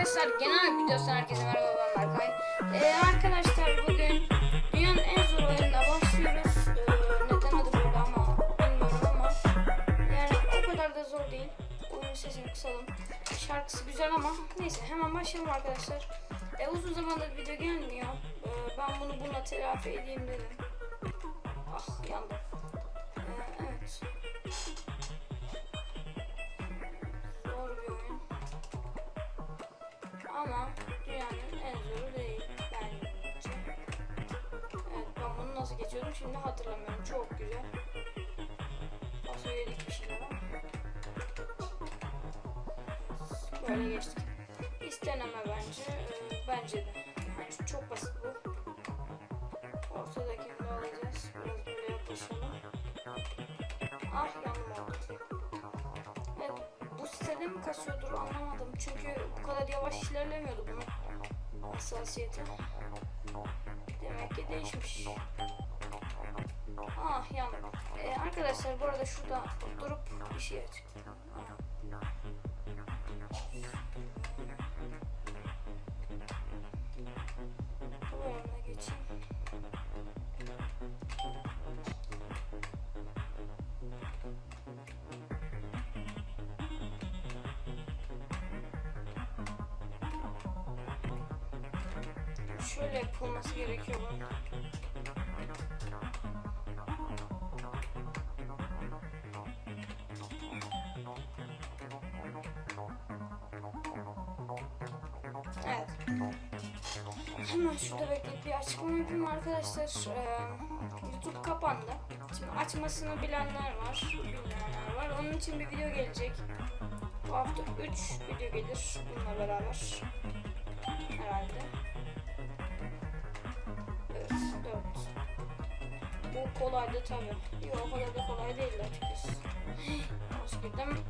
arkadaşlar genel videosu herkese merhaba ben Berkay. Ee, arkadaşlar bugün dünyanın en zor oyununa başlıyoruz. Ee, neden adı böyle ama bilmiyorum ama yani o kadar da zor değil. Oyunun sesini kısalım. Şarkısı güzel ama neyse hemen başlayalım arkadaşlar. Ee, uzun zamandır video gelmiyor. Ee, ben bunu bununla telafi edeyim dedim. Ah yandım. Ee, evet. Şimdi hatırlamıyorum. Çok güzel. Nasıl yedik bir ama. Böyle geçtik. İsteneme bence. Ee, bence de. Yani çok basit bu. Ortadakini alacağız. Biraz böyle yaklaşalım. Ah yanım oldu. Evet, bu sitede mi kasıyordur anlamadım. Çünkü bu kadar yavaş ilerlemiyordu bunun hassasiyeti. Demek ki değişmiş. Ah yandım. Ee, arkadaşlar bu arada şurada durup bir şey aç. Şöyle yapılması gerekiyor. Hemen şurada bekleyip bir açıklama yapayım arkadaşlar. Ee, YouTube kapandı. Şimdi açmasını bilenler var, bilmeyenler var. Onun için bir video gelecek. Bu hafta 3 video gelir bununla beraber. Herhalde. Evet, 4. Bu kolaydı tabi. Yok o kadar da kolay değildi açıkçası. Hoş girdim.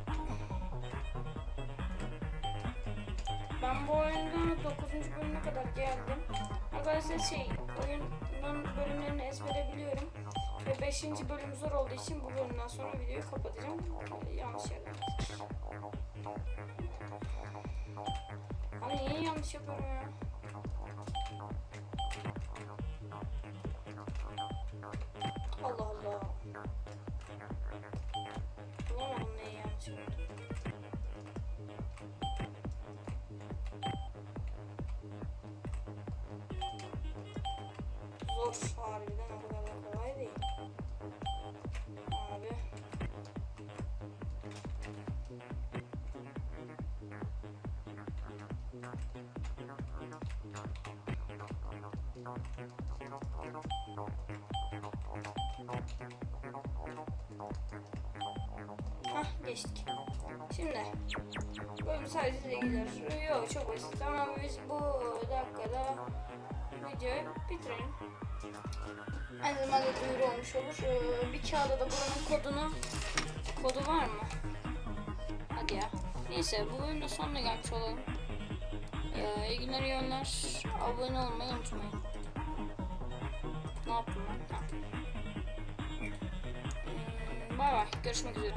Ben bu oyunda 9. bölüme kadar geldim. Arkadaşlar şey, oyunun bölümlerini ezbere biliyorum. Ve 5. bölüm zor olduğu için bu bölümden sonra videoyu kapatacağım. Yanlış yerden. Abi niye yanlış yapıyorum ya? Harbiden o kadar da kolay değil. Abi. Hah geçtik. Şimdi bölüm sadece ilgiler. Yok çok basit ama biz bu dakikada videoyu bitirelim. Aynı zamanda duyuru olmuş olur. Ee, bir kağıda da buranın kodunu kodu var mı? Hadi ya. Neyse bu bölümün de sonuna gelmiş olalım. Ee, iyi günler iyi oyunlar. Abone olmayı unutmayın. Ne yaptım ben? Hmm, Bay bay. Görüşmek üzere.